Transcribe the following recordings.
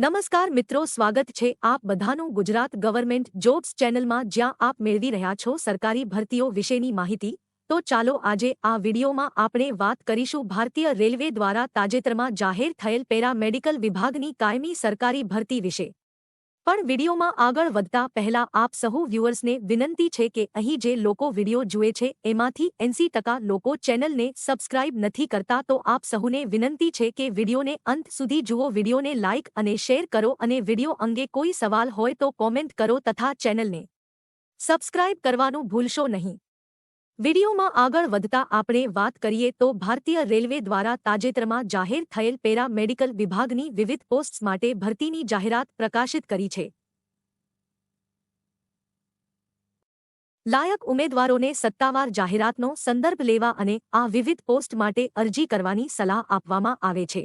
નમસ્કાર મિત્રો, સ્વાગત છે આપ બધાનું ગુજરાત ગવર્મેન્ટ જોબ્સ ચેનલમાં. જ્યાં આપ મેળવી રહ્યા છો સરકારી ભરતીઓ વિશેની માહિતી. તો ચાલો આજે આ વિડીયોમાં આપણે વાત કરીશું ભારતીય રેલવે દ્વારા તાજેતરમાં જાહેર થયેલ પેરા મેડિકલ વિભાગની કાયમી સરકારી ભરતી વિશે. પણ વિડીયોમાં આગળ વધતા પહેલા આપ સહુ વ્યુઅર્સને વિનંતી છે કે અહીં જે લોકો વીડિયો જુએ છે, એમાંથી એંસી ટકા લોકો ચેનલને સબસ્ક્રાઇબ નથી કરતા તો આપ સહુને વિનંતી છે કે વિડીયોને અંત સુધી જુઓ, વિડીયોને લાઇક અને શેર કરો અને વીડિયો અંગે કોઈ સવાલ હોય તો કોમેન્ટ કરો તથા ચેનલને સબસ્ક્રાઇબ કરવાનું ભૂલશો નહીં. વિડીયોમાં આગળ વધતા આપણે વાત કરીએ તો ભારતીય રેલવે દ્વારા તાજેતરમાં જાહેર થયેલ પેરા મેડિકલ વિભાગની વિવિધ પોસ્ટ્સ માટે ભરતીની જાહેરાત પ્રકાશિત કરી છે. લાયક ઉમેદવારોને સત્તાવાર જાહેરાતનો સંદર્ભ લેવા અને આ વિવિધ પોસ્ટ માટે અરજી કરવાની સલાહ આપવામાં આવે છે.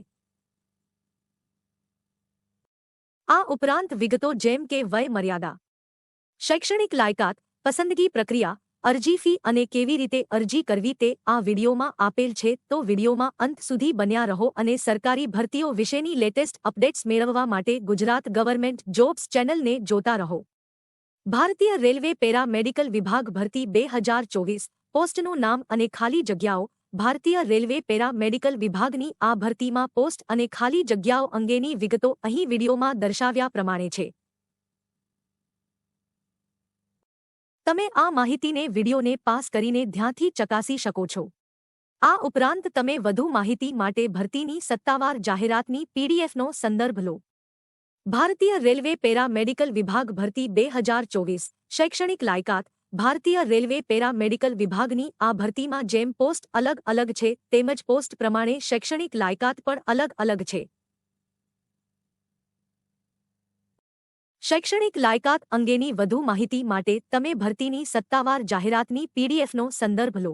આ ઉપરાંત વિગતો જેમ કે વય મર્યાદા, શૈક્ષણિક લાયકાત, પસંદગી પ્રક્રિયા અરજી ફી અને કેવી રીતે અરજી કરવી તે આ વિડીયોમાં આપેલ છે. તો વિડીયોમાં અંત સુધી બન્યા રહો અને સરકારી ભરતીઓ વિશેની લેટેસ્ટ અપડેટ્સ મેળવવા માટે ગુજરાત ગવર્મેન્ટ જોબ્સ ચેનલને જોતા રહો. ભારતીય રેલવે પેરા મેડિકલ વિભાગ ભરતી બે હજાર ચોવીસ પોસ્ટનું નામ અને ખાલી જગ્યાઓ ભારતીય રેલવે પેરા મેડિકલ વિભાગની આ ભરતીમાં પોસ્ટ અને ખાલી જગ્યાઓ અંગેની વિગતો અહીં વિડીયોમાં દર્શાવ્યા પ્રમાણે છે. તમે આ માહિતીને વિડીયોને પાસ કરીને ધ્યાનથી ચકાસી શકો છો. આ ઉપરાંત તમે વધુ માહિતી માટે ભરતીની સત્તાવાર જાહેરાતની પીડીએફનો સંદર્ભ લો. ભારતીય રેલવે પેરા મેડિકલ વિભાગ ભરતી બે હજાર ચોવીસ. શૈક્ષણિક લાયકાત. ભારતીય રેલવે પેરા મેડિકલ વિભાગની આ ભરતીમાં જેમ પોસ્ટ અલગ અલગ છે તેમજ પોસ્ટ પ્રમાણે શૈક્ષણિક લાયકાત પણ અલગ અલગ છે. શૈક્ષણિક લાયકાત અંગેની વધુ માહિતી માટે તમે ભરતીની સત્તાવાર જાહેરાતની પીડીએફનો સંદર્ભ લો.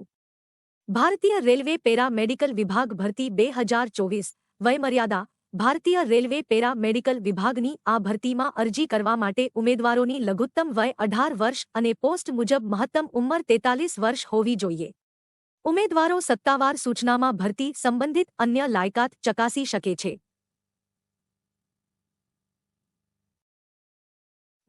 ભારતીય રેલવે પેરા મેડિકલ વિભાગ ભરતી બે હજાર ચોવીસ, વયમર્યાદા, ભારતીય રેલવે પેરા મેડિકલ વિભાગની આ ભરતીમાં અરજી કરવા માટે ઉમેદવારોની લઘુત્તમ વય અઢાર વર્ષ અને પોસ્ટ મુજબ મહત્તમ ઉંમર તેતાલીસ વર્ષ હોવી જોઈએ. ઉમેદવારો સત્તાવાર સૂચનામાં ભરતી સંબંધિત અન્ય લાયકાત ચકાસી શકે છે.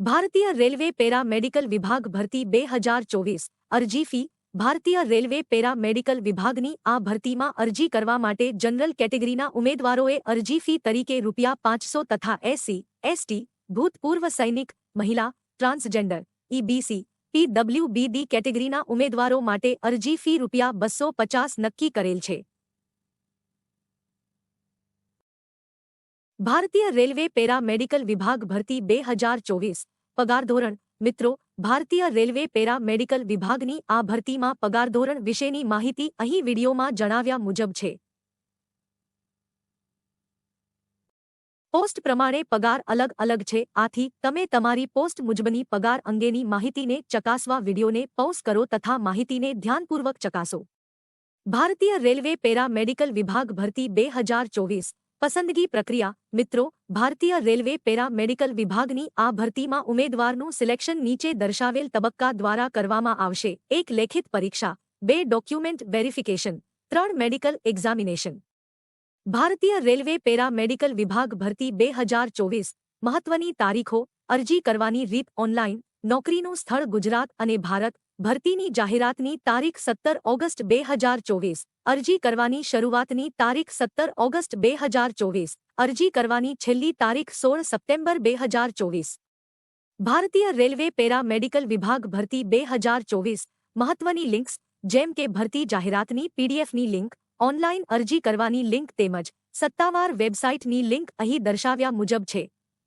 ભારતીય રેલવે પેરા મેડિકલ વિભાગ ભરતી બે હજાર ચોવીસ અરજી ફી, ભારતીય રેલવે પેરા મેડિકલ વિભાગની આ ભરતીમાં અરજી કરવા માટે જનરલ કેટેગરીના ઉમેદવારોએ અરજી ફી તરીકે રૂપિયા પાંચસો તથા એસસી, એસટી ભૂતપૂર્વ સૈનિક, મહિલા, ટ્રાન્સજેન્ડર, ઈબીસી, પીડબ્લ્યુબીડી કેટેગરીના ઉમેદવારો માટે અરજી ફી રૂપિયા બસો પચાસ નક્કી કરેલ છે. ભારતીય રેલવે પેરા મેડિકલ વિભાગ ભરતી બે હજાર ચોવીસ પગાર ધોરણ. મિત્રો, ભારતીય રેલવે પેરા મેડિકલ વિભાગની આ ભરતીમાં પગાર ધોરણ વિશેની માહિતી અહીં વિડીયોમાં જણાવ્યા મુજબ છે. પોસ્ટ પ્રમાણે પગાર અલગ અલગ છે. આથી, તમે તમારી પોસ્ટ મુજબની પગાર અંગેની માહિતીને ચકાસવા વિડીયોને પોઝ કરો તથા માહિતીને ધ્યાનપૂર્વક ચકાસો. ભારતીય રેલવે પેરા મેડિકલ વિભાગ ભરતી બે હજાર ચોવીસ. પસંદગી પ્રક્રિયા, મિત્રો, ભારતીય રેલવે પેરા મેડિકલ વિભાગની આ ભરતીમાં ઉમેદવારનું સિલેક્શન નીચે દર્શાવેલ તબક્કા દ્વારા કરવામાં આવશે. એક લેખિત પરીક્ષા, બે ડોક્યુમેન્ટ વેરિફિકેશન, ત્રણ મેડિકલ એક્ઝામિનેશન. ભારતીય રેલવે પેરા મેડિકલ વિભાગ ભરતી બે હજાર ચોવીસ મહત્વની તારીખો અરજી કરવાની રીત ઓનલાઇન નોકરીનું સ્થળ ગુજરાત અને ભારત, ભરતીની જાહેરાતની તારીખ સત્તર ઓગસ્ટ બે હજાર ચોવીસ, અરજી કરવાની શરૂઆતની તારીખ સત્તર ઓગસ્ટ બે હજાર ચોવીસ, અરજી કરવાની છેલ્લી તારીખ સોળ સપ્ટેમ્બર બે હજાર ચોવીસ. ભારતીય રેલવે પેરા મેડિકલ વિભાગ ભરતી બે હજાર ચોવીસ, મહત્વની લિંક્સ, જેમ કે ભરતી જાહેરાતની પીડીએફની લિંક ઓનલાઇન અરજી કરવાની લિંક તેમજ સત્તાવાર વેબસાઇટની લિંક અહીં દર્શાવ્યા મુજબ છે.